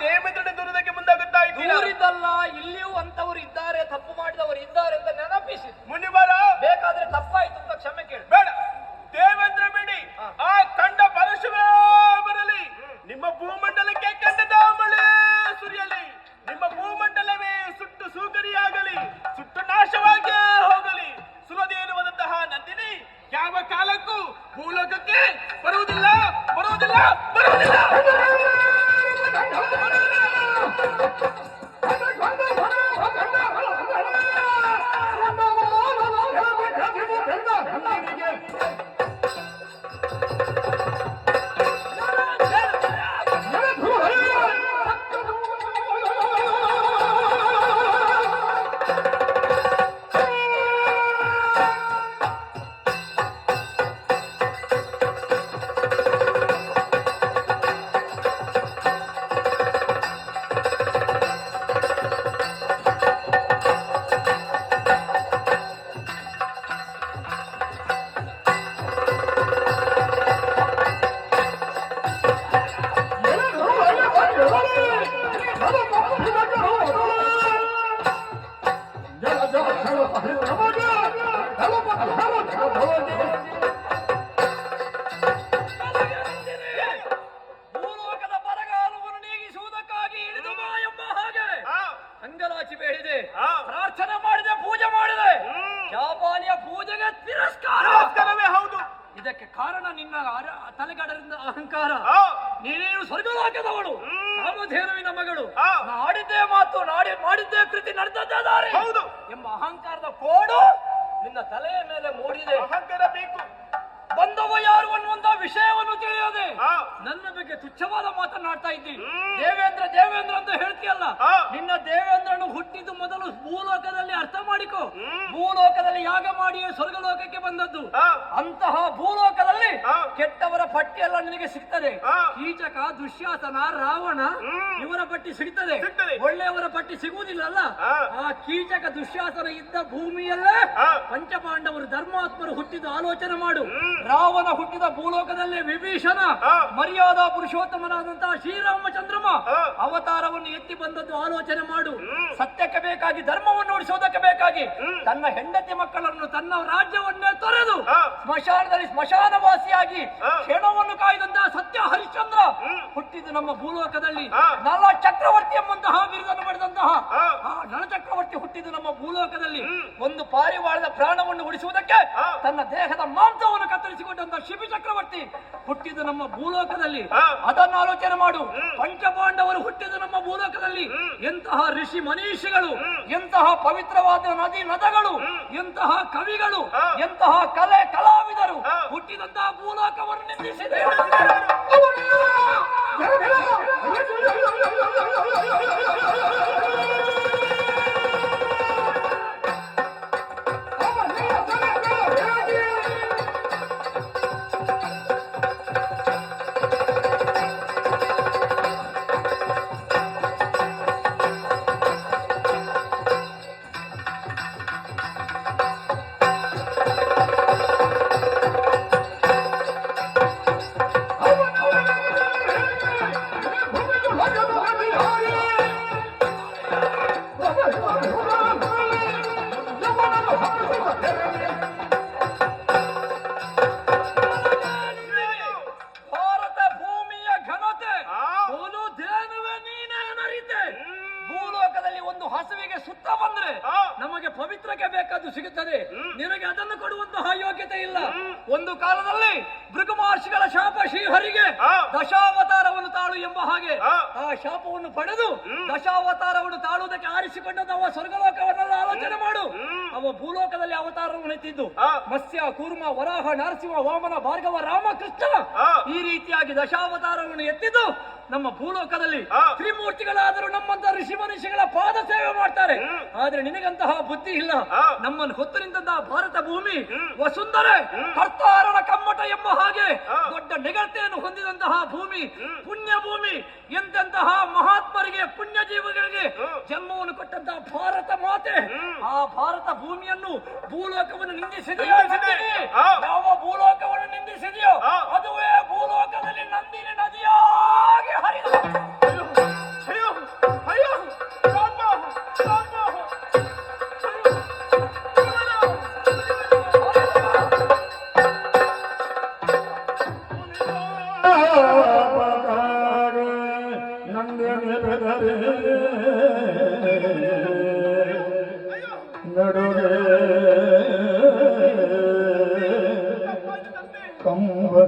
ದೇವೇಂದ್ರನ ದೂರದಕ್ಕೆ ಮುಂದಾಗುತ್ತಾ ದೂರಿದ್ದಲ್ಲ ಇಲ್ಲಿಯೂ ಅಂತವರು ಇದ್ದಾರೆ ತಪ್ಪು ಮಾಡಿದವರು ಇದ್ದಾರೆ ಅಂತ ನೆನಪಿಸಿ ಮುನಿವರ ಬೇಕಾದ್ರೆ ತಪ್ಪಾಯ್ತು ಅಂತ ಕ್ಷಮೆ ಕೇಳಿ. ಬೇಡ. ದೇವೇಂದ್ರ ಬಿಡಿ. ಆ ಕಂಡ ಬರಲಿ. ನಿಮ್ಮ ಭೂಮಂಡಲಕ್ಕೆ ಕಂಡದ ಮಳೆ ಸುರಿಯಲಿ. ನಿಮ್ಮ ಭೂಮಂಡಲವೇ ಸುಟ್ಟು ಸೂಕರಿಯಾಗಲಿ. ಸುಟ್ಟು ನಾಶವಾಗಿ ಹೋಗಲಿ. ಸುಲದೇರುವಂತಹ ನಂದಿನಿ ಯಾವ ಕಾಲಕ್ಕೂ ಭೂಲೋಕಕ್ಕೆ ಬರುವುದಿಲ್ಲ ಬರುವುದಿಲ್ಲ ಬರುವುದಿಲ್ಲ. ಕಾರಣ ನಿನ್ನ ತಲೆಗಡರಿಂದ ಅಹಂಕಾರ. ನೀನೇನು ಸ್ವರ್ಗಲೋಕದವಳು ಹ್ಮ್. ಕಾಮಧೇನುವಿನ ಮಗಳು. ನಾಡಿದ್ದೇ ಮಾತು ನಾಡಿ ಮಾಡಿದ್ದೇ ಕೃತಿ ನಡೆದದ್ದೇ ದಾರಿ. ಹೌದು. ಎಂಬ ಅಹಂಕಾರದ ಕೋಡು ನಿನ್ನ ತಲೆಯ ಮೇಲೆ ಮೂಡಿದೆ. ಅಹಂಕಾರ ಬೇಕು. ಬಂದವ ಯಾರು ಅನ್ನುವಂತ ವಿಷಯವನ್ನು ತಿಳಿಯೋದೆ ನನ್ನ ಬಗ್ಗೆ ತುಚ್ಛವಾದ ಮಾತನಾಡ್ತಾ ಇದ್ದಿ ದೇವೇಂದ್ರ ದೇವೇಂದ್ರ ಅಂತ ಹೇಳ್ತೀಯಲ್ಲ? ನಿನ್ನ ದೇವೇಂದ್ರನು ಹುಟ್ಟಿದ್ದು ಮೊದಲು ಭೂಲೋಕದಲ್ಲಿ ಅರ್ಥ ಮಾಡಿಕೋ. ಭೂಲೋಕದಲ್ಲಿ ಯಾಗ ಮಾಡಿ ಸ್ವರ್ಗಲೋಕಕ್ಕೆ ಬಂದದ್ದು. ಅಂತಹ ಭೂಲೋಕದಲ್ಲಿ. ಕೆಟ್ಟವರ ಪಟ್ಟಿಯೆಲ್ಲ ನಿನಗೆ ಸಿಗ್ತದೆ. ಕೀಚಕ ದುಶ್ಯಾಸನ ರಾವಣ ಇವರ ಪಟ್ಟಿ ಸಿಗ್ತದೆ. ಒಳ್ಳೆಯವರ ಪಟ್ಟಿ ಸಿಗುವುದಿಲ್ಲಲ್ಲ? ಆ. ಆ ಕೀಚಕ ದುಶ್ಯಾಸನ ಇದ್ದ ಭೂಮಿಯಲ್ಲೇ. ಪಂಚಪಾಂಡವರು ಧರ್ಮಾತ್ಮರು ಹುಟ್ಟಿದ್ದು ಆಲೋಚನೆ ಮಾಡು. ರಾವಣ ಹುಟ್ಟಿದ ಭೂಲೋಕದಲ್ಲಿ ವಿಭೀಷಣ. ಮರ್ಯಾದಾ ಪುರುಷೋತ್ತಮನಾದಂತಹ ಶ್ರೀರಾಮಚಂದ್ರಮ. ಅವತಾರವನ್ನು ಎತ್ತಿ ಬಂದದ್ದು ಆಲೋಚನೆ ಮಾಡು. ಸತ್ಯಕ್ಕೆ ಬೇಕಾಗಿ ಧರ್ಮವನ್ನು ಉಳಿಸೋದಕ್ಕೆ ಬೇಕಾಗಿ ತನ್ನ ಹೆಂಡತಿ ಮಕ್ಕಳನ್ನು ತನ್ನ ರಾಜ್ಯವನ್ನೇ ತೊರೆದು ಸ್ಮಶಾನದಲ್ಲಿ ಸ್ಮಶಾನವಾಸಿಯಾಗಿ. ಕ್ಷಣವನ್ನು ಕಾಯ್ದಂತಹ ಸತ್ಯ ಹರಿಶ್ಚಂದ್ರ. ಹುಟ್ಟಿದ್ದು ನಮ್ಮ ಭೂಲೋಕದಲ್ಲಿ. ನಲ ಚಕ್ರವರ್ತಿ ಎಂಬಂತಹ ಬಿರುದನ್ನು ಪಡೆದಂತಹ ಆ. ಆ ನಳ ಚಕ್ರವರ್ತಿ ಹುಟ್ಟಿದ್ದು ನಮ್ಮ ಭೂಲೋಕದಲ್ಲಿ ಒಂದು ಪಾರಿವಾಳದ ಪ್ರಾಣವನ್ನು ಉಳಿಸುವುದಕ್ಕೆ ತನ್ನ ದೇಹದ ಮಾಂಸವನ್ನು ಕತ್ತರಿಸಿಕೊಂಡಂತಹ ಶಿಬಿ ಚಕ್ರವರ್ತಿ ಹುಟ್ಟಿದ ನಮ್ಮ ಭೂಲೋಕದಲ್ಲಿ. ಅದನ್ನು ಆಲೋಚನೆ ಮಾಡು ಪಂಚಪಾಂಡವರು ಹುಟ್ಟಿದ ನಮ್ಮ ಭೂಲೋಕದಲ್ಲಿ. ಎಂತಹ ಋಷಿ ಮನೀಷಿಗಳು. ಎಂತಹ ಪವಿತ್ರವಾದ ನದಿ ನದಗಳು. ಎಂತಹ ಕವಿಗಳು. ಎಂತಹ ಕಲೆ ಕಲಾವಿದರು ಹುಟ್ಟಿದಂತಹ ಭೂಲೋಕವನ್ನು ನಿಂದಿಸಿದೆ ಹಸುವಿಗೆ ಸುತ್ತ ಬಂದ್ರೆ. ನಮಗೆ ಪವಿತ್ರಕ್ಕೆ ಬೇಕಾದ್ದು ಸಿಗುತ್ತದೆ. ನಿನಗೆ ಅದನ್ನು ಕೊಡುವಂತಹ ಯೋಗ್ಯತೆ ಇಲ್ಲ ಒಂದು ಕಾಲದಲ್ಲಿ ಭೃಗು ಮಹರ್ಷಿಗಳ ಶಾಪ ಶ್ರೀಹರಿಗೆ. ದಶಾವತಾರವನ್ನು ತಾಳು ಎಂಬ ಹಾಗೆ ಆ. ಶಾಪವನ್ನು ಪಡೆದು. ದಶಾವತಾರವನ್ನು ತಾಳುವುದಕ್ಕೆ ಆರಿಸಿಕೊಂಡದ್ದು ಅವ ಸ್ವರ್ಗಲೋಕವನ್ನೆಲ್ಲ ಆಲೋಚನೆ ಮಾಡು ಅವ ಭೂಲೋಕದಲ್ಲಿ ಅವತಾರವನ್ನು ಎತ್ತಿದ್ದು. ಮತ್ಸ್ಯ ಕೂರ್ಮ ವರಾಹ ನರಸಿಂಹ ವಾಮನ ಭಾರ್ಗವ ರಾಮಕೃಷ್ಣ. ಈ ರೀತಿಯಾಗಿ ದಶಾವತಾರವನ್ನು ಎತ್ತಿದ್ದು ನಮ್ಮ ಭೂಲೋಕದಲ್ಲಿ. ತ್ರಿಮೂರ್ತಿಗಳಾದರೂ ನಮ್ಮಂತ ಋಷಿ ಮನುಷ್ಯಗಳ ಪಾದ ಸೇವೆ ಮಾಡ್ತಾರೆ ಆದ್ರೆ ನಿನಗಂತಹ ಬುದ್ಧಿ ಇಲ್ಲ. ನಮ್ಮನ್ನು ಹೊತ್ತು ನಿಂತಹ ಭಾರತ ಭೂಮಿ. ವಸುಂಧರೆ. ಕರ್ತಾರನ ಕಮ್ಮಟ ಎಂಬ ಹಾಗೆ. ದೊಡ್ಡ ನೆಗಳ್ತೆಯನ್ನು ಹೊಂದಿದಂತಹ ಭೂಮಿ ಪುಣ್ಯ ಭೂಮಿ ಎಂತೆಂತಹ ಮಹಾತ್ಮರಿಗೆ ಪುಣ್ಯ ಜೀವಗಳಿಗೆ ಜನ್ಮವನ್ನು ಕೊಟ್ಟಂತಹ ಭಾರತ ಮಾತೆ ಆ ಭಾರತ ಭೂಮಿಯನ್ನು ಭೂಲೋಕವನ್ನು ನಿಂದಿಸಿದೆ. ಯಾವ ಭೂಲೋಕವನ್ನು ನಿಂದಿಸಿದೆಯೋ ನಡುವೆ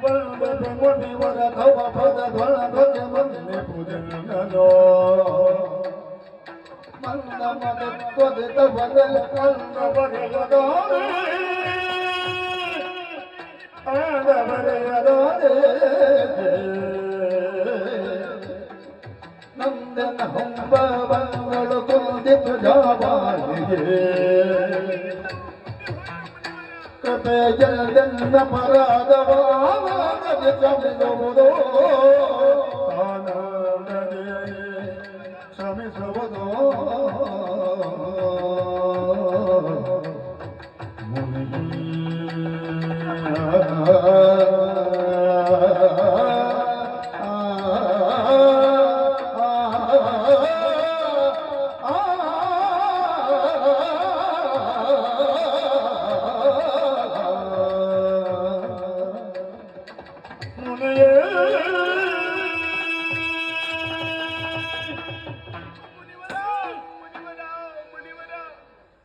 ಮುನಿವರ ತವ ಪದ ಮಂದ ಮದ ತ್ವದಿತ ಬದಲ ಕಂದ ಬದಲದಾರೆ ಆದ ಬರೆಯದಾರೆ ನಂದನ ಹೊಂಬಗಳು ಕುಂದಿತು ಜಾವಾಲಿಗೆ ಕೃಪೆಯಲ್ಲೆನ್ನ ಪರಾಧವಾಗದೆ ಕ್ಷಮಿಸುವುದೋ ಆನಂದದೆ ಕ್ಷಮಿಸುವುದೋ